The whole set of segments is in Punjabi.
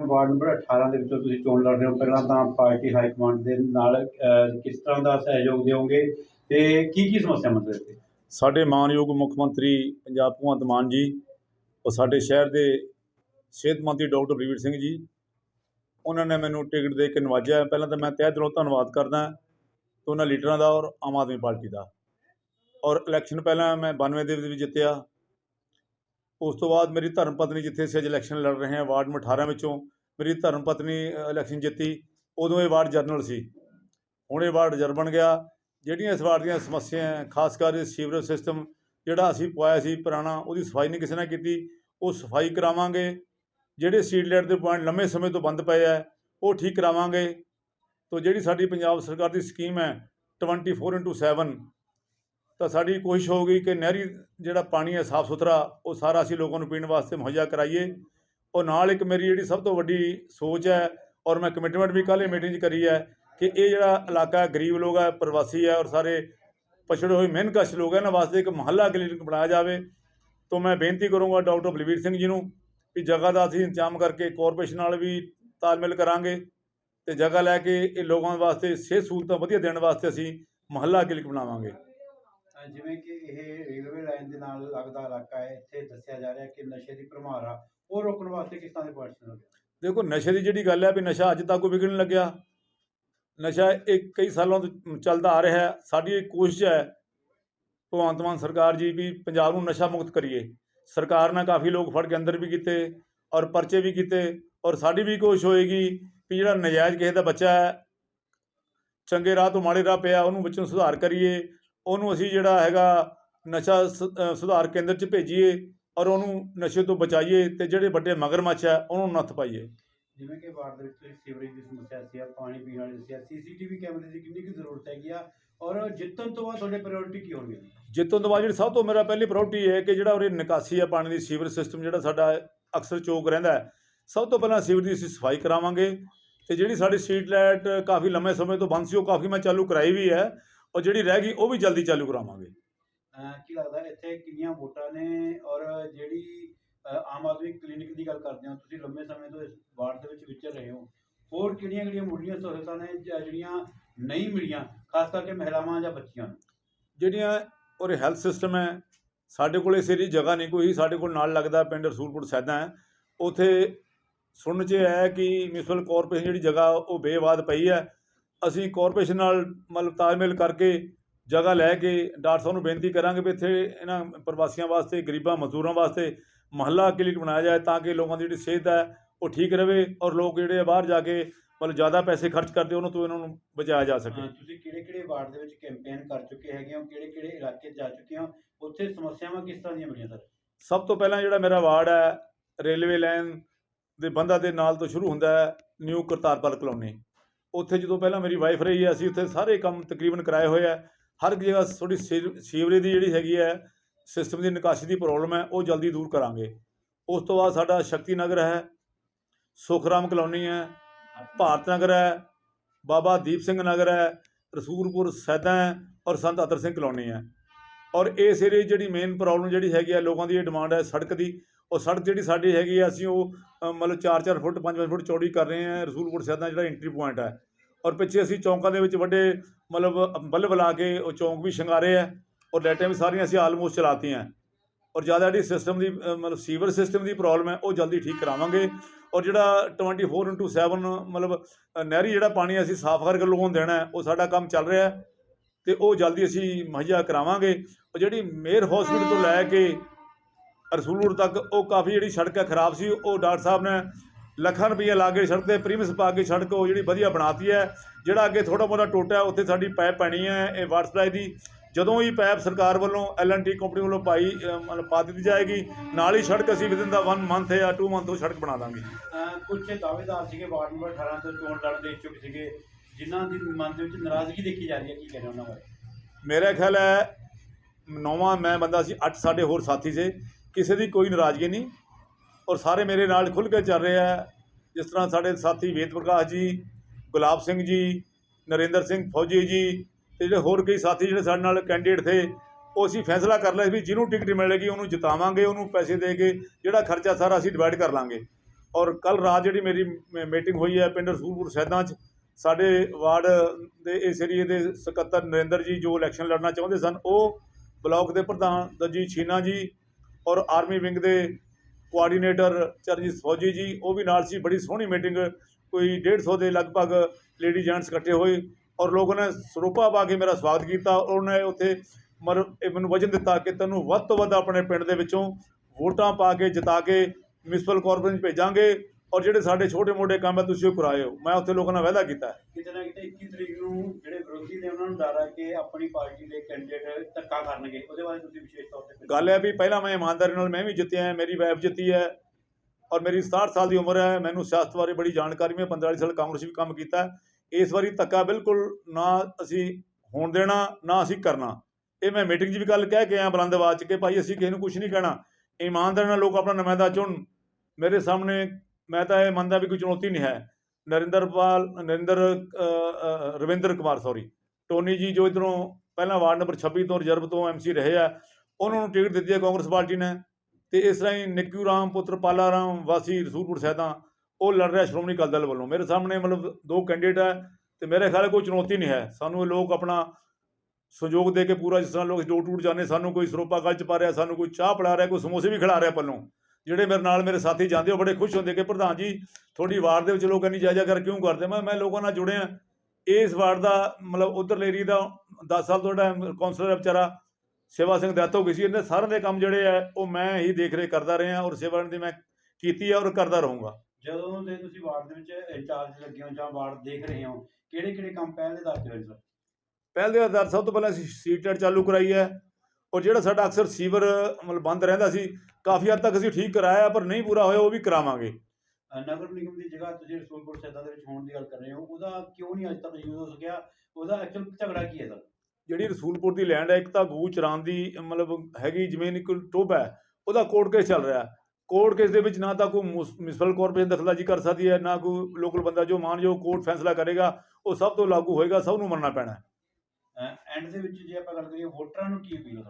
ਵਾਰਡ ਨੰਬਰ 18 ਦੇ ਵਿੱਚੋਂ ਤੁਸੀਂ ਚੋਣ ਲੜ ਰਹੇ ਹੋ। ਪਹਿਲਾਂ ਤਾਂ ਪਾਰਟੀ ਹਾਈ ਕਮਾਂਡ ਦੇ ਨਾਲ ਕਿਸ ਤਰ੍ਹਾਂ ਦਾ ਸਹਿਯੋਗ ਦਿਓਗੇ? ਤੇ ਕੀ ਕੀ ਸਮੱਸਿਆਵਾਂ ਦੇ ਸਾਡੇ ਮਾਨਯੋਗ ਮੁੱਖ ਮੰਤਰੀ ਪੰਜਾਬ ਭਗਵੰਤ ਮਾਨ ਜੀ ਔਰ ਸਾਡੇ ਸ਼ਹਿਰ ਦੇ ਸਿਹਤ ਮੰਤਰੀ ਡਾਕਟਰ ਬਲਵੀਰ ਸਿੰਘ ਜੀ, ਉਹਨਾਂ ਨੇ ਮੈਨੂੰ ਟਿਕਟ ਦੇ ਕੇ ਨਵਾਜਿਆ। ਪਹਿਲਾਂ ਤਾਂ ਮੈਂ ਤਹਿ ਦਿਲੋਂ ਧੰਨਵਾਦ ਕਰਦਾ ਉਹਨਾਂ ਲੀਡਰਾਂ ਦਾ ਔਰ ਆਮ ਆਦਮੀ ਪਾਰਟੀ ਦਾ। ਔਰ ਇਲੈਕਸ਼ਨ ਪਹਿਲਾਂ ਮੈਂ 92 ਦੇ ਵਿੱਚ ਜਿੱਤਿਆ। ਉਸ ਤੋਂ ਬਾਅਦ ਮੇਰੀ ਧਰਮ ਪਤਨੀ ਜਿੱਥੇ ਅਸੀਂ ਅੱਜ ਇਲੈਕਸ਼ਨ ਲੜ ਰਹੇ ਹਾਂ, ਵਾਰਡ ਨੰਬਰ 18 ਵਿੱਚੋਂ ਮੇਰੀ ਧਰਮ ਪਤਨੀ ਇਲੈਕਸ਼ਨ ਜਿੱਤੀ, ਉਦੋਂ ਇਹ ਵਾਰਡ ਜਰਨਲ ਸੀ। ਹੁਣ ਇਹ ਵਾਰਡ ਜਰ ਬਣ ਗਿਆ। ਜਿਹੜੀਆਂ ਇਸ ਵਾਰਡ ਦੀਆਂ ਸਮੱਸਿਆ ਖਾਸ ਕਰ ਸੀਵਰੇਜ ਸਿਸਟਮ ਜਿਹੜਾ ਅਸੀਂ ਪਵਾਇਆ ਸੀ ਪੁਰਾਣਾ, ਉਹਦੀ ਸਫ਼ਾਈ ਨਹੀਂ ਕਿਸੇ ਨੇ ਕੀਤੀ। ਉਹ ਸਫ਼ਾਈ ਕਰਾਵਾਂਗੇ। ਜਿਹੜੇ ਸੀਟ ਲਾਈਟ ਦੇ ਪੁਆਇੰਟ ਲੰਮੇ ਸਮੇਂ ਤੋਂ ਬੰਦ ਪਏ ਆ, ਉਹ ਠੀਕ ਕਰਾਵਾਂਗੇ। ਤੋ ਜਿਹੜੀ ਸਾਡੀ ਪੰਜਾਬ ਸਰਕਾਰ ਦੀ ਸਕੀਮ ਹੈ 24/7 ਤਾਂ ਸਾਡੀ ਕੋਸ਼ਿਸ਼ ਹੋਊਗੀ ਕਿ ਨਹਿਰੀ ਜਿਹੜਾ ਪਾਣੀ ਹੈ ਸਾਫ਼ ਸੁਥਰਾ ਉਹ ਸਾਰਾ ਅਸੀਂ ਲੋਕਾਂ ਨੂੰ ਪੀਣ ਵਾਸਤੇ ਮੁਹੱਈਆ ਕਰਾਈਏ। ਉਹ ਨਾਲ ਇੱਕ ਮੇਰੀ ਜਿਹੜੀ ਸਭ ਤੋਂ ਵੱਡੀ ਸੋਚ ਹੈ ਔਰ ਮੈਂ ਕਮਿਟਮੈਂਟ ਵੀ ਕੱਲ੍ਹ ਮੀਟਿੰਗ 'ਚ ਕਰੀ ਹੈ ਕਿ ਇਹ ਜਿਹੜਾ ਇਲਾਕਾ ਹੈ, ਗਰੀਬ ਲੋਕ ਹੈ ਪ੍ਰਵਾਸੀ ਹੈ ਔਰ ਸਾਰੇ ਪਛੜੇ ਹੋਏ ਮਿਹਨਕਸ਼ ਲੋਕ ਹੈ ਇਹਨਾਂ ਵਾਸਤੇ ਇੱਕ ਮੁਹੱਲਾ ਕਲੀਨਿਕ ਬਣਾਇਆ ਜਾਵੇ। ਤੋਂ ਮੈਂ ਬੇਨਤੀ ਕਰੂੰਗਾ ਡਾਕਟਰ ਬਲਵੀਰ ਸਿੰਘ ਜੀ ਨੂੰ ਕਿ ਜਗ੍ਹਾ ਦਾ ਅਸੀਂ ਇੰਤਜ਼ਾਮ ਕਰਕੇ ਕਾਰਪੋਰੇਸ਼ਨ ਨਾਲ ਵੀ ਤਾਲਮੇਲ ਕਰਾਂਗੇ ਤੇ ਜਗ੍ਹਾ ਲੈ ਕੇ ਇਹ ਲੋਕਾਂ ਵਾਸਤੇ ਸਿਹਤ ਸਹੂਲਤਾਂ ਵਧੀਆ ਦੇਣ ਵਾਸਤੇ ਅਸੀਂ ਮੁਹੱਲਾ ਕਲੀਨਿਕ ਬਣਾਵਾਂਗੇ। ਜਿਵੇਂ ਕਿ ਇਹ ਰੇਲਵੇ ਲਾਈਨ ਦੇ ਨਾਲ ਲੱਗਦਾ ਇਲਾਕਾ ਹੈ, ਇੱਥੇ ਦੱਸਿਆ ਜਾ ਰਿਹਾ ਕਿ ਨਸ਼ੇ ਦੀ ਭਰਮਾਰ ਆ, ਉਹ ਰੋਕਣ ਵਾਸਤੇ ਕਿਸ ਤਰ੍ਹਾਂ ਦੇ ਪੁਆਇੰਟਸ ਨੇ ਦੇਖੋ, ਨਸ਼ੇ ਦੀ ਜਿਹੜੀ ਗੱਲ ਹੈ ਵੀ ਨਸ਼ਾ ਅੱਜ ਤੱਕ ਕੋਈ ਵਿਗੜਨ ਲੱਗਿਆ। ਨਸ਼ਾ ਇਹ ਕਈ ਸਾਲਾਂ ਤੋਂ ਚੱਲਦਾ ਆ ਰਿਹਾ ਹੈ। ਸਾਡੀ ਇਹ ਕੋਸ਼ਿਸ਼ ਹੈ, ਭਗਵੰਤ ਮਾਨ ਸਰਕਾਰ ਜੀ ਵੀ ਪੰਜਾਬ ਨੂੰ ਨਸ਼ਾ ਮੁਕਤ ਕਰੀਏ। ਸਰਕਾਰ ਨੇ ਕਾਫੀ ਲੋਕ ਫੜ ਕੇ ਅੰਦਰ ਵੀ ਕੀਤੇ ਔਰ ਪਰਚੇ ਵੀ ਕੀਤੇ ਔਰ ਸਾਡੀ ਵੀ ਕੋਸ਼ਿਸ਼ ਹੋਏਗੀ ਕਿ ਜਿਹੜਾ ਨਜਾਇਜ਼ ਕਿਸੇ ਦਾ ਬੱਚਾ ਹੈ, ਚੰਗੇ ਰਾਹ ਤੋਂ ਮਾੜੇ ਰਾਹ ਪਿਆ, ਉਹਨੂੰ ਬੱਚੇ ਨੂੰ ਸੁਧਾਰ ਕਰੀਏ। ਉਹਨੂੰ ਅਸੀਂ ਜਿਹੜਾ ਹੈਗਾ ਨਸ਼ਾ ਸੁਧਾਰ ਕੇਂਦਰ 'ਚ ਭੇਜੀਏ ਔਰ ਉਹਨੂੰ ਨਸ਼ੇ ਤੋਂ ਬਚਾਈਏ ਤੇ ਜਿਹੜੇ ਵੱਡੇ ਮਗਰਮੱਛ ਹੈ ਉਹਨੂੰ ਨੱਥ ਪਾਈਏ। ਜਿਵੇਂ ਕਿ ਵਾਰਡ ਦੇ ਵਿੱਚ ਸੀਵਰੇਜ ਦੀ ਸਮੱਸਿਆ ਸੀ ਆ ਪਾਣੀ ਪੀਣ ਵਾਲੀ ਸੀ ਸੀਸੀਟੀਵੀ ਕੈਮਰੇ ਦੀ ਕਿੰਨੀ ਕੁ ਜ਼ਰੂਰਤ ਹੈਗੀ ਆ ਔਰ ਜਿੱਤਣ ਤੋਂ ਬਾਅਦ ਤੁਹਾਡੇ ਪ੍ਰਾਇੋਰਟੀ ਕੀ ਹੋਣਗੇ? ਜਿੱਤੋਂ ਤੋਂ ਬਾਅਦ ਜਿਹੜੀ ਸਭ ਤੋਂ ਮੇਰਾ ਪਹਿਲੀ ਪ੍ਰਾਇੋਰਟੀ ਹੈ ਕਿ ਜਿਹੜਾ ਉਰੇ ਨਿਕਾਸੀ ਹੈ ਪਾਣੀ ਦੀ ਸੀਵਰ ਸਿਸਟਮ ਜਿਹੜਾ ਸਾਡਾ ਅਕਸਰ ਚੋਕ ਰਹਿੰਦਾ ਸਭ ਤੋਂ ਪਹਿਲਾਂ ਸੀਵਰ ਦੀ ਅਸੀਂ ਸਫ਼ਾਈ ਕਰਾਵਾਂਗੇ ਤੇ ਜਿਹੜੀ ਸਾਡੀ ਸਟਰੀਟ ਲਾਈਟ ਕਾਫੀ ਲੰਮੇ ਸਮੇਂ ਤੋਂ ਬੰਦ ਸੀ ਉਹ ਕਾਫੀ ਮੈਂ ਚਾਲੂ ਕਰਾਈ ਵੀ ਹੈ। ਔਰ ਜਿਹੜੀ ਰਹਿ ਗਈ ਉਹ ਵੀ ਜਲਦੀ ਚਾਲੂ ਕਰਾਵਾਂਗੇ। ਅਹ ਕੀ ਲੱਗਦਾ ਇੱਥੇ ਕਿੰਨੀਆਂ ਵੋਟਾਂ ਨੇ? ਔਰ ਜਿਹੜੀ ਅਹ ਆਮ ਆਦਮੀ ਕਲੀਨਿਕ ਦੀ ਗੱਲ ਕਰਦੇ ਹੋ ਤੁਸੀਂ ਲੰਬੇ ਸਮੇਂ ਤੋਂ ਇਸ ਵਾਰਡ ਦੇ ਵਿੱਚ ਵਿਚਰ ਰਹੇ ਹੋ। ਹੋਰ ਕਿਹੜੀਆਂ ਕਿਹੜੀਆਂ ਮੁੱਢਲੀਆਂ ਸਹੂਲਤਾਂ ਨੇ ਜ- ਜਿਹੜੀਆਂ ਨਹੀਂ ਮਿਲੀਆਂ ਖਾਸ ਕਰਕੇ ਮਹਿਲਾਵਾਂ ਜਾਂ ਬੱਚੀਆਂ ਨੂੰ? ਜਿਹੜੀਆਂ ਔਰ ਹੈਲਥ ਸਿਸਟਮ ਹੈ ਸਾਡੇ ਕੋਲ ਇਸ ਏਰੀਏ ਜਗ੍ਹਾ ਨਹੀਂ ਕੋਈ ਸਾਡੇ ਕੋਲ ਨਾਲ ਲੱਗਦਾ ਪਿੰਡ ਰਸੂਲਪੁਰ ਸੈਦਾ ਹੈ। ਉਥੇ ਸੁਣਨ 'ਚ ਇਹ ਆਇਆ ਕਿ ਮਿਊਨਿਸਪਲ ਕਾਰਪੋਰੇਸ਼ਨ ਜਿਹੜੀ ਜਗ੍ਹਾ ਉਹ ਬੇਵਾਦ ਪਈ ਹੈ। ਅਸੀਂ ਕਾਰਪੋਰੇਸ਼ਨ ਨਾਲ ਮਤਲਬ ਤਾਲਮੇਲ ਕਰਕੇ ਜਗ੍ਹਾ ਲੈ ਕੇ ਡਾਕਟਰ ਸਾਹਿਬ ਨੂੰ ਬੇਨਤੀ ਕਰਾਂਗੇ ਵੀ ਇੱਥੇ ਇਹਨਾਂ ਪ੍ਰਵਾਸੀਆਂ ਵਾਸਤੇ ਗਰੀਬਾਂ ਮਜ਼ਦੂਰਾਂ ਵਾਸਤੇ ਮਹੱਲਾ ਕਲੀਨਿਕ ਬਣਾਇਆ ਜਾਏ ਤਾਂ ਕਿ ਲੋਕਾਂ ਦੀ ਜਿਹੜੀ ਸਿਹਤ ਹੈ ਉਹ ਠੀਕ ਰਵੇ ਔਰ ਲੋਕ ਜਿਹੜੇ ਬਾਹਰ ਜਾ ਕੇ ਮਤਲਬ ਜ਼ਿਆਦਾ ਪੈਸੇ ਖਰਚ ਕਰਦੇ ਉਹਨਾਂ ਤੋਂ ਇਹਨਾਂ ਨੂੰ ਬਚਾਇਆ ਜਾ ਸਕੇ। ਤੁਸੀਂ ਕਿਹੜੇ ਕਿਹੜੇ ਵਾਰਡ ਦੇ ਵਿੱਚ ਕੈਂਪੇਨ ਕਰ ਚੁੱਕੇ ਹੈਗੇ ਹੋ? ਕਿਹੜੇ ਕਿਹੜੇ ਇਲਾਕੇ ਜਾ ਚੁੱਕੇ ਹੋ? ਉੱਥੇ ਸਮੱਸਿਆਵਾਂ ਕਿਸ ਤਰ੍ਹਾਂ ਦੀਆਂ ਮਿਲੀਆਂ ਸਰ? ਸਭ ਤੋਂ ਪਹਿਲਾਂ ਜਿਹੜਾ ਮੇਰਾ ਵਾਰਡ ਹੈ ਰੇਲਵੇ ਲਾਈਨ ਦੇ ਬੰਦਾ ਦੇ ਨਾਲ ਤੋਂ ਸ਼ੁਰੂ ਹੁੰਦਾ ਹੈ ਨਿਊ ਕਰਤਾਰਪੁਰ ਕਲੋਨੀ। ਉੱਥੇ ਜਦੋਂ ਪਹਿਲਾਂ ਮੇਰੀ ਵਾਈਫ ਰਹੀ ਹੈ, ਅਸੀਂ ਉੱਥੇ ਸਾਰੇ ਕੰਮ ਤਕਰੀਬਨ ਕਰਾਏ ਹੋਏ ਆ। ਹਰ ਇੱਕ ਜਗ੍ਹਾ ਥੋੜੀ ਸੀਵਰੇਜ ਦੀ ਜਿਹੜੀ ਹੈਗੀ ਹੈ ਸਿਸਟਮ ਦੀ ਨਿਕਾਸੀ ਦੀ ਪ੍ਰੋਬਲਮ ਹੈ, ਉਹ ਜਲਦੀ ਦੂਰ ਕਰਾਂਗੇ। ਉਸ ਤੋਂ ਬਾਅਦ ਸਾਡਾ ਸ਼ਕਤੀ ਨਗਰ ਹੈ, ਸੁਖਰਾਮ ਕਲੋਨੀ ਹੈ, ਭਾਰਤ ਨਗਰ ਹੈ, ਬਾਬਾ ਦੀਪ ਸਿੰਘ ਨਗਰ ਹੈ, ਰਸੂਲਪੁਰ ਸੈਦਾ ਹੈ ਔਰ ਸੰਤ ਅਤਰ ਸਿੰਘ ਕਲੋਨੀ ਹੈ। ਔਰ ਇਸ ਏਰੀਏ ਜਿਹੜੀ ਮੇਨ ਪ੍ਰੋਬਲਮ ਜਿਹੜੀ ਹੈਗੀ ਹੈ, ਲੋਕਾਂ ਦੀ ਇਹ ਡਿਮਾਂਡ ਹੈ ਸੜਕ ਦੀ। ਉਹ ਸੜਕ ਜਿਹੜੀ ਸਾਡੀ ਹੈਗੀ ਆ, ਅਸੀਂ ਉਹ ਮਤਲਬ 4-4 ਫੁੱਟ 5-5 ਫੁੱਟ ਚੌੜੀ ਕਰ ਰਹੇ ਹਾਂ, ਰਸੂਲਪੁਰ ਦਾ ਜਿਹੜਾ ਐਂਟਰੀ ਪੁਆਇੰਟ ਹੈ ਔਰ ਪਿੱਛੇ ਅਸੀਂ ਚੌਂਕਾਂ ਦੇ ਵਿੱਚ ਵੱਡੇ, ਮਤਲਬ ਬੱਲਬ ਲਾ ਕੇ ਉਹ ਚੌਂਕ ਵੀ ਸ਼ਿੰਗਾਰੇ ਆ, ਔਰ ਲਾਈਟਾਂ ਵੀ ਸਾਰੀਆਂ ਅਸੀਂ ਆਲਮੋਸਟ ਚਲਾਤੀਆਂ। ਔਰ ਜ਼ਿਆਦਾ ਜਿਹੜੀ ਸਿਸਟਮ ਦੀ ਮਤਲਬ ਸੀਵਰ ਸਿਸਟਮ ਦੀ ਪ੍ਰੋਬਲਮ ਹੈ, ਉਹ ਜਲਦੀ ਠੀਕ ਕਰਾਵਾਂਗੇ। ਔਰ ਜਿਹੜਾ 24/7 ਮਤਲਬ ਨਹਿਰੀ ਜਿਹੜਾ ਪਾਣੀ ਅਸੀਂ ਸਾਫ਼ ਕਰਕੇ ਲੋਕਾਂ ਦੇਣਾ, ਉਹ ਸਾਡਾ ਕੰਮ ਚੱਲ ਰਿਹਾ ਹੈ। ਤੇ ਉਹ ਜਲਦੀ ਅਸੀਂ ਮੁਹੱਈਆ ਕਰਾਵਾਂਗੇ। ਔਰ ਜਿਹੜੀ ਮੇਅਰ ਹਸਪੀਟਲ ਤੋਂ ਲੈ ਕੇ ਰਸੂਲਪੁਰ ਤੱਕ ਉਹ ਕਾਫੀ ਜਿਹੜੀ ਸੜਕ ਹੈ ਖਰਾਬ ਸੀ ਉਹ ਡਾਕਟਰ ਸਾਹਿਬ ਨੇ ਲੱਖਾਂ ਰੁਪਈਆ ਲਾ ਕੇ ਸੜਕ ਤੇ ਪ੍ਰੀਮਿਸ ਪਾ ਕੇ ਸੜਕ ਉਹ ਜਿਹੜੀ ਵਧੀਆ ਬਣਾਤੀ ਹੈ ਜਿਹੜਾ ਅੱਗੇ ਥੋੜਾ ਬਹੁਤਾ ਟੋਟਾ ਉੱਥੇ ਸਾਡੀ ਪਾਈਪ ਪੈਣੀ ਹੈ ਇਹ ਵਾਟਰ ਸਪਲਾਈ ਦੀ। ਜਦੋਂ ਹੀ ਪਾਈਪ ਸਰਕਾਰ ਵੱਲੋਂ ਟੀ ਕੰਪਨੀ ਵੱਲੋਂ ਪਾਈ ਮਤਲਬ ਪਾ ਦਿੱਤੀ ਜਾਏਗੀ ਨਾਲ ਹੀ ਸੜਕ ਅਸੀਂ ਵਿਦਿਨ ਦਾ 1 ਮੰਥ ਜਾਂ 2 ਮੰਥ ਤੋਂ ਸੜਕ ਬਣਾ ਦਾਂਗੇ। ਕੁਝ ਦਾਅਵੇਦਾਰ ਸੀਗੇ ਵਾਰਡ ਨੰਬਰ 18 ਤੋਂ ਚੋਣ ਲੜਨ ਦੇ ਇੱਛੁਕ ਸੀਗੇ ਜਿਨ੍ਹਾਂ ਦੀ ਮਨ ਦੇ ਵਿੱਚ ਨਾਰਾਜ਼ਗੀ ਦੇਖੀ ਜਾ ਰਹੀ ਹੈ ਕੀ ਕਹਿੰਦੇ ਉਹਨਾਂ ਬਾਰੇ? ਮੇਰਾ ਖਿਆਲ ਹੈ ਨੌਵਾਂ ਮੈਂ ਬੰਦਾ ਸੀ ਅੱਠ ਸਾਡੇ ਹੋਰ ਸਾਥੀ ਸੀ। ਕਿਸੇ ਦੀ ਕੋਈ ਨਾਰਾਜ਼ਗੀ ਨਹੀਂ ਔਰ ਸਾਰੇ ਮੇਰੇ ਨਾਲ ਖੁੱਲ੍ਹ ਕੇ ਚੱਲ ਰਹੇ ਆ ਜਿਸ ਤਰ੍ਹਾਂ ਸਾਡੇ ਸਾਥੀ ਵੇਦ ਪ੍ਰਕਾਸ਼ ਜੀ, ਗੁਲਾਬ ਸਿੰਘ ਜੀ, ਨਰਿੰਦਰ ਸਿੰਘ ਫੌਜੀ ਜੀ ਤੇ ਜਿਹੜੇ ਹੋਰ ਕਈ ਸਾਥੀ ਜਿਹੜੇ ਸਾਡੇ ਨਾਲ ਕੈਂਡੀਡੇਟ ਥੇ, ਉਹ ਅਸੀਂ ਫੈਸਲਾ ਕਰ ਲਿਆ ਵੀ ਜਿਹਨੂੰ ਟਿਕਟ ਮਿਲੇਗੀ ਉਹਨੂੰ ਜਿਤਾਵਾਂਗੇ, ਉਹਨੂੰ ਪੈਸੇ ਦੇ ਕੇ ਜਿਹੜਾ ਖਰਚਾ ਸਾਰਾ ਅਸੀਂ ਡਿਵਾਈਡ ਕਰ ਲਾਂਗੇ। ਔਰ ਕੱਲ ਰਾਤ ਜਿਹੜੀ ਮੇਰੀ ਮੀਟਿੰਗ ਹੋਈ ਹੈ ਪਿੰਡ ਰਸੂਲਪੁਰ ਸੈਦਾਂ 'ਚ, ਸਾਡੇ ਵਾਰਡ ਦੇ ਇਸ ਏਰੀਏ ਦੇ ਸਕੱਤਰ ਨਰਿੰਦਰ ਜੀ ਜੋ ਇਲੈਕਸ਼ਨ ਲੜਨਾ ਚਾਹੁੰਦੇ ਸਨ, ਉਹ ਬਲਾਕ ਦੇ ਪ੍ਰਧਾਨ ਦਲਜੀਤ ਛੀਨਾ ਜੀ ਔਰ ਆਰਮੀ ਵਿੰਗ ਦੇ ਕੋਆਰਡੀਨੇਟਰ ਚਰਨਜੀਤ ਫੌਜੀ ਜੀ, ਉਹ ਵੀ ਨਾਲ ਸੀ, ਬੜੀ ਸੋਹਣੀ ਮੀਟਿੰਗ ਕੋਈ 150 ਦੇ ਲਗਭਗ ਲੇਡੀ ਜੈਂਟਸ ਇਕੱਠੇ ਹੋਏ ਔਰ ਲੋਕਾਂ ਨੇ ਸਰੋਪਾ ਪਾ ਕੇ ਮੇਰਾ ਸਵਾਗਤ ਕੀਤਾ। ਉਹਨੇ ਉੱਥੇ ਮਰ, ਇਹ ਮੈਨੂੰ ਵਚਨ ਦਿੱਤਾ ਕਿ ਤੈਨੂੰ ਵੱਧ ਤੋਂ ਵੱਧ ਆਪਣੇ ਪਿੰਡ ਦੇ ਵਿੱਚੋਂ ਵੋਟਾਂ ਪਾ ਕੇ ਜਿਤਾ ਕੇ ਮਿਊਨਿਸਪਲ ਕਾਰਪੋਰੇਸ਼ਨ ਭੇਜਾਂਗੇ। ਔਰ ਜਿਹੜੇ ਸਾਡੇ ਛੋਟੇ ਮੋਟੇ ਕੰਮ ਹੈ ਤੁਸੀਂ ਉਹ ਕਰਾਇਓ। ਮੈਂ ਉੱਥੇ ਲੋਕਾਂ ਨਾਲ ਵਾਅਦਾ ਕੀਤਾ। ਹੈ। ਕਿਤੇ ਨਾ ਕਿਤੇ 21 ਤਰੀਕ ਨੂੰ ਜਿਹੜੇ ਵਿਰੋਧੀ ਨੇ ਉਹਨਾਂ ਨੂੰ ਡਰ ਹੈ ਕਿ ਆਪਣੀ ਪਾਰਟੀ ਦੇ ਕੈਂਡੀਡੇਟ ਧੱਕਾ ਕਰਨਗੇ ਉਹਦੇ ਬਾਰੇ ਤੁਸੀਂ ਵਿਸ਼ੇਸ਼ ਤੌਰ ਤੇ ਗੱਲ ਹੈ ਵੀ ਪਹਿਲਾਂ ਮੈਂ ਇਮਾਨਦਾਰੀ ਨਾਲ ਮੈਂ ਵੀ ਜਿੱਤਿਆ ਮੇਰੀ ਵਾਈਫ ਜਿੱਤੀ ਹੈ ਔਰ ਮੇਰੀ 67 ਸਾਲ ਦੀ ਉਮਰ ਹੈ। ਮੈਨੂੰ ਸਿਆਸਤ ਬਾਰੇ ਬੜੀ ਜਾਣਕਾਰੀ ਮੈਂ 45 ਸਾਲ ਕਾਂਗਰਸ ਵੀ ਕੰਮ ਕੀਤਾ ਹੈ। ਇਸ ਵਾਰੀ ਧੱਕਾ ਬਿਲਕੁਲ ਨਾ ਅਸੀਂ ਹੋਣ ਦੇਣਾ ਨਾ ਅਸੀਂ ਕਰਨਾ। ਇਹ ਮੈਂ ਮੀਟਿੰਗ 'ਚ ਵੀ ਗੱਲ ਕਹਿ ਕੇ ਆਇਆ ਬੁਲੰਦ ਆਵਾਜ਼ 'ਚ ਕਿ ਭਾਈ ਅਸੀਂ ਕਿਸੇ ਨੂੰ ਕੁਝ ਨਹੀਂ ਕਹਿਣਾ। ਇਮਾਨਦਾਰੀ ਨਾਲ ਲੋਕ ਆਪਣਾ ਨੁਮਾਇੰਦਾ ਚੁਣ ਮੇਰੇ ਸਾਹਮਣੇ ਮੈਂ ਤਾਂ ਇਹ ਮੰਨਦਾ ਵੀ ਕੋਈ ਚੁਣੌਤੀ ਨਹੀਂ ਹੈ। ਨਰਿੰਦਰਪਾਲ, ਨਰਿੰਦਰ ਰਵਿੰਦਰ ਕੁਮਾਰ ਸੌਰੀ ਟੋਨੀ ਜੀ ਜੋ ਇਧਰੋਂ ਪਹਿਲਾਂ ਵਾਰਡ ਨੰਬਰ 26 ਤੋਂ ਰਿਜ਼ਰਵ ਤੋਂ ਐਮਸੀ ਰਹੇ ਆ, ਉਹਨਾਂ ਨੂੰ ਟਿਕਟ ਦਿੱਤੀ ਹੈ ਕਾਂਗਰਸ ਪਾਰਟੀ ਨੇ। ਤੇ ਇਸ ਤਰ੍ਹਾਂ ਨਿੱਕੂ ਰਾਮ, ਪੁੱਤਰ ਪਾਲਾ ਰਾਮ, ਵਾਸੀ ਰਸੂਲਪੁਰ ਸੈਦਾਂ ਉਹ ਲੜ ਰਿਹਾ ਸ਼੍ਰੋਮਣੀ ਅਕਾਲੀ ਦਲ ਵੱਲੋਂ। ਮੇਰੇ ਸਾਹਮਣੇ ਮਤਲਬ ਦੋ ਕੈਂਡੀਡੇਟ ਹੈ ਤੇ ਮੇਰੇ ਖਿਆਲ ਕੋਈ ਚੁਣੌਤੀ ਨਹੀਂ ਹੈ। ਸਾਨੂੰ ਇਹ ਲੋਕ ਆਪਣਾ ਸਹਿਯੋਗ ਦੇ ਕੇ ਪੂਰਾ ਜਿਸ ਤਰ੍ਹਾਂ ਲੋਕ ਡੋਰ ਟੂਟ ਜਾਂਦੇ, ਸਾਨੂੰ ਕੋਈ ਸਰੋਪਾ ਗਲ ਚ ਪਾ ਰਿਹਾ, ਸਾਨੂੰ ਕੋਈ ਚਾਹ ਪਿਲਾ ਰਿਹਾ, ਕੋਈ ਸਮੋਸੇ ਵੀ ਖਿਲਾ ਰਿਹਾ ਪੱਲੋਂ ਜਿਹੜੇ ਮੇਰੇ ਨਾਲ ਮੇਰੇ ਸਾਥੀ ਜਾਂਦੇ ਉਹ ਬੜੇ ਖੁਸ਼ ਹੁੰਦੇ ਕਿ ਪ੍ਰਧਾਨ ਜੀ ਤੁਹਾਡੀ ਵਾਰਡ ਦੇ ਵਿੱਚ ਲੋਕ ਇੰਨੀ ਜਾਇਜ਼ਾ ਕਰ ਕਿਉਂ ਕਰਦੇ? ਮੈਂ ਮੈਂ ਲੋਕਾਂ ਨਾਲ ਜੁੜਿਆ। ਇਸ ਵਾਰਡ ਦਾ ਮਤਲਬ ਉਧਰ ਏਰੀਏ ਦਾ 10 ਸਾਲ ਤੋਂ ਜਿਹੜਾ ਕਾਉਂਸਲਰ ਹੈ ਵਿਚਾਰਾ ਸੇਵਾ ਸਿੰਘ ਡੈਥ ਹੋ ਗਈ ਸੀ। ਇਹਨੇ ਸਾਰਿਆਂ ਦੇ ਕੰਮ ਜਿਹੜੇ ਆ ਉਹ ਮੈਂ ਹੀ ਦੇਖ ਰੇਖ ਕਰਦਾ ਰਿਹਾ ਔਰ ਸੇਵਾ ਦੀ ਮੈਂ ਕੀਤੀ ਹੈ ਔਰ ਕਰਦਾ ਰਹੂੰਗਾ। ਜਦੋਂ ਦੇ ਤੁਸੀਂ ਵਾਰਡ ਦੇ ਵਿੱਚ ਇੰਚਾਰਜ ਲੱਗੇ ਹੋ ਜਾਂ ਵਾਰਡ ਦੇਖ ਰਹੇ ਹੋ ਕਿਹੜੇ ਕਿਹੜੇ ਕੰਮ ਪਹਿਲ ਦੇ ਤੇ ਹੋਏ ਸਰ? ਪਹਿਲ ਦੇ ਆਧਾਰ ਸਭ ਤੋਂ ਪਹਿਲਾਂ ਅਸੀਂ ਸੀਟਡ ਚਾਲੂ ਕਰਾਈ ਹੈ। ਔਰ ਜਿਹੜਾ ਸਾਡਾ ਅਕਸਰ ਸੀਵਰ ਮਤਲਬ ਬੰਦ ਰਹਿੰਦਾ ਸੀ ਕਾਫੀ ਹੱਦ ਤੱਕ ਅਸੀਂ ਠੀਕ ਕਰਾਇਆ ਪਰ ਨਹੀਂ ਪੂਰਾ ਹੋਇਆ ਉਹ ਵੀ ਕਰਾਵਾਂਗੇ। ਨਗਰ ਨਿਗਮ ਦੀ ਜਗ੍ਹਾ ਤੁਸੀਂ ਰਸੂਲਪੁਰ ਸੈਦਾ ਦੇ ਵਿੱਚ ਹੋਣ ਦੀ ਗੱਲ ਕਰ ਰਹੇ ਹੋ ਉਹਦਾ ਕਿਉਂ ਨਹੀਂ ਅੱਜ ਤੱਕ ਯੂਜ਼ ਹੋ ਸਕਿਆ? ਉਹਦਾ ਐਕਚੁਅਲ ਝਗੜਾ ਕੀ ਹੈ ਸਰ ਜਿਹੜੀ ਰਸੂਲਪੁਰ ਦੀ ਲੈਂਡ ਹੈ ਇੱਕ ਤਾਂ ਗਊ ਚਰਾਨ ਦੀ ਮਤਲਬ ਹੈਗੀ ਜ਼ਮੀਨ ਇੱਕ ਟੋਬ ਹੈ ਉਹਦਾ ਕੋਰਟ ਕੇਸ ਚੱਲ ਰਿਹਾ। ਕੋਰਟ ਕੇਸ ਦੇ ਵਿੱਚ ਨਾ ਤਾਂ ਕੋਈ ਮਿਊਨਿਸਪਲ ਕਾਰਪੋਰੇਸ਼ਨ ਦਖਲਅੰਦਾਜ਼ੀ ਕਰ ਸਕਦੀ ਹੈ ਨਾ ਕੋਈ ਲੋਕਲ ਬੰਦਾ ਜੋ ਮਾਨਯੋਗ ਕੋਰਟ ਫੈਸਲਾ ਕਰੇਗਾ ਉਹ ਸਭ ਤੋਂ ਲਾਗੂ ਹੋਏਗਾ ਸਭ ਨੂੰ ਮੰਨਣਾ ਪੈਣਾ ਐਂਡ ਦੇ ਵਿੱਚ ਜੇ ਆਪਾਂ ਗੱਲ ਕਰੀਏ ਵੋਟਰਾਂ ਨੂੰ ਕੀ ਅਪੀਲ ਹੈ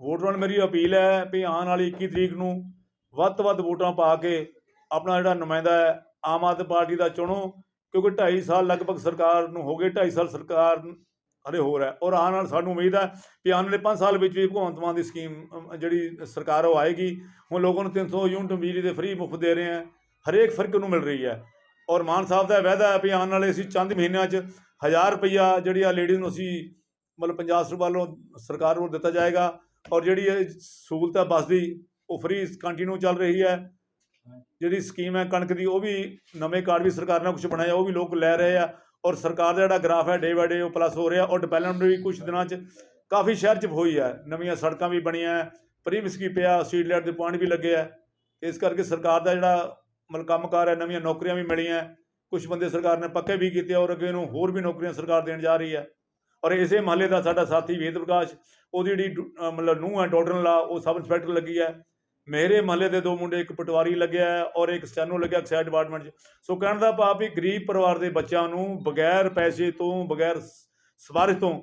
ਵੋਟਰਾਂ ਨੂੰ ਮੇਰੀ ਅਪੀਲ ਹੈ ਵੀ ਆਉਣ ਵਾਲੀ 21 ਤਰੀਕ ਨੂੰ ਵੱਧ ਤੋਂ ਵੱਧ ਵੋਟਾਂ ਪਾ ਕੇ ਆਪਣਾ ਜਿਹੜਾ ਨੁਮਾਇੰਦਾ ਹੈ, ਆਮ ਆਦਮੀ ਪਾਰਟੀ ਦਾ ਚੁਣੋ, ਕਿਉਂਕਿ 2.5 ਸਾਲ ਲਗਭਗ ਸਰਕਾਰ ਨੂੰ ਹੋ ਗਏ 2.5 ਸਾਲ ਸਰਕਾਰ ਹਲੇ ਹੋਰ ਹੈ। ਔਰ ਆਉਣ ਨਾਲ ਸਾਨੂੰ ਉਮੀਦ ਹੈ ਵੀ ਆਉਣ ਵਾਲੇ 5 ਸਾਲ ਵਿੱਚ ਵੀ ਭਗਵੰਤ ਮਾਨ ਦੀ ਸਕੀਮ ਜਿਹੜੀ ਸਰਕਾਰ ਉਹ ਆਏਗੀ। ਹੁਣ ਲੋਕਾਂ ਨੂੰ 300 ਯੂਨਿਟ ਬਿਜਲੀ ਦੇ ਫ੍ਰੀ ਮੁਫਤ ਦੇ ਰਹੇ ਹੈ। ਹਰੇਕ ਫ਼ਰਕ ਨੂੰ ਮਿਲ ਰਹੀ ਹੈ। ਔਰ ਮਾਨ ਸਾਹਿਬ ਦਾ ਵਾਅਦਾ ਹੈ ਵੀ ਆਉਣ ਵਾਲੇ ਅਸੀਂ ਚੰਦ ਮਹੀਨਿਆਂ 'ਚ 1000 ਰੁਪਈਆ ਜਿਹੜੀ ਆ ਲੇਡੀਜ਼ ਨੂੰ ਅਸੀਂ ਮਤਲਬ ਪੰਜਾਬ ਸਰਕਾਰ ਵੱਲੋਂ ਸਰਕਾਰ ਵੱਲੋਂ ਦਿੱਤਾ ਜਾਏਗਾ। ਔਰ ਜਿਹੜੀ ਇਹ ਸਹੂਲਤ ਹੈ ਬੱਸ ਦੀ, ਉਹ ਫ੍ਰੀ ਕੰਟੀਨਿਊ ਚੱਲ ਰਹੀ ਹੈ। ਜਿਹੜੀ ਸਕੀਮ ਹੈ ਕਣਕ ਦੀ, ਉਹ ਵੀ ਨਵੇਂ ਕਾਰਡ ਵੀ ਸਰਕਾਰ ਨੇ ਕੁਝ ਬਣਾਇਆ, ਉਹ ਵੀ ਲੋਕ ਲੈ ਰਹੇ ਆ। ਔਰ ਸਰਕਾਰ ਦਾ ਜਿਹੜਾ ਗ੍ਰਾਫ ਹੈ ਡੇ ਬਾਏ ਡੇ ਉਹ ਪਲੱਸ ਹੋ ਰਿਹਾ। ਔਰ ਡਿਵੈਲਪਮੈਂਟ ਵੀ ਕੁਝ ਦਿਨਾਂ 'ਚ ਕਾਫੀ ਸ਼ਹਿਰ 'ਚ ਹੋਈ ਹੈ। ਨਵੀਆਂ ਸੜਕਾਂ ਵੀ ਬਣੀਆਂ ਪ੍ਰੀਮਿਸਕੀ ਪਿਆ ਸਟਰੀਟ ਲਾਈਟ ਦੇ ਪੁਆਇੰਟ ਵੀ ਲੱਗੇ ਆ ਇਸ ਕਰਕੇ ਸਰਕਾਰ ਦਾ ਜਿਹੜਾ ਮਤਲਬ ਕੰਮਕਾਰ ਹੈ, ਨਵੀਆਂ ਨੌਕਰੀਆਂ ਵੀ ਮਿਲੀਆਂ ਕੁਝ ਬੰਦੇ ਸਰਕਾਰ ਨੇ ਪੱਕੇ ਵੀ ਕੀਤੇ ਔਰ ਅੱਗੇ ਨੂੰ ਹੋਰ ਵੀ ਨੌਕਰੀਆਂ ਸਰਕਾਰ ਦੇਣ ਜਾ ਰਹੀ ਹੈ। ਔਰ ਇਸੇ ਮਹੱਲੇ ਦਾ ਸਾਡਾ ਸਾਥੀ ਵੇਦ ਪ੍ਰਕਾਸ਼, ਉਹਦੀ ਜਿਹੜੀ ਡੁ- ਮਤਲਬ ਨੂੰਹ ਹੈ ਡਾਟਰ ਲਾ ਉਹ ਸਬ ਇੰਸਪੈਕਟਰ ਲੱਗੀ ਹੈ। ਮੇਰੇ ਮਹੱਲੇ ਦੇ ਦੋ ਮੁੰਡੇ, ਇੱਕ ਪਟਵਾਰੀ ਲੱਗਿਆ ਹੈ ਔਰ ਇੱਕ ਸਟੈਨੋ ਲੱਗਿਆ ਐਕਸਾਈਜ਼ ਡਿਪਾਰਟਮੈਂਟ 'ਚ। ਸੋ ਕਹਿਣ ਦਾ ਭਾਵ ਵੀ ਗਰੀਬ ਪਰਿਵਾਰ ਦੇ ਬੱਚਿਆਂ ਨੂੰ ਬਗੈਰ ਪੈਸੇ ਤੋਂ, ਬਗੈਰ ਸ- ਸਵਾਰਿਸ਼ ਤੋਂ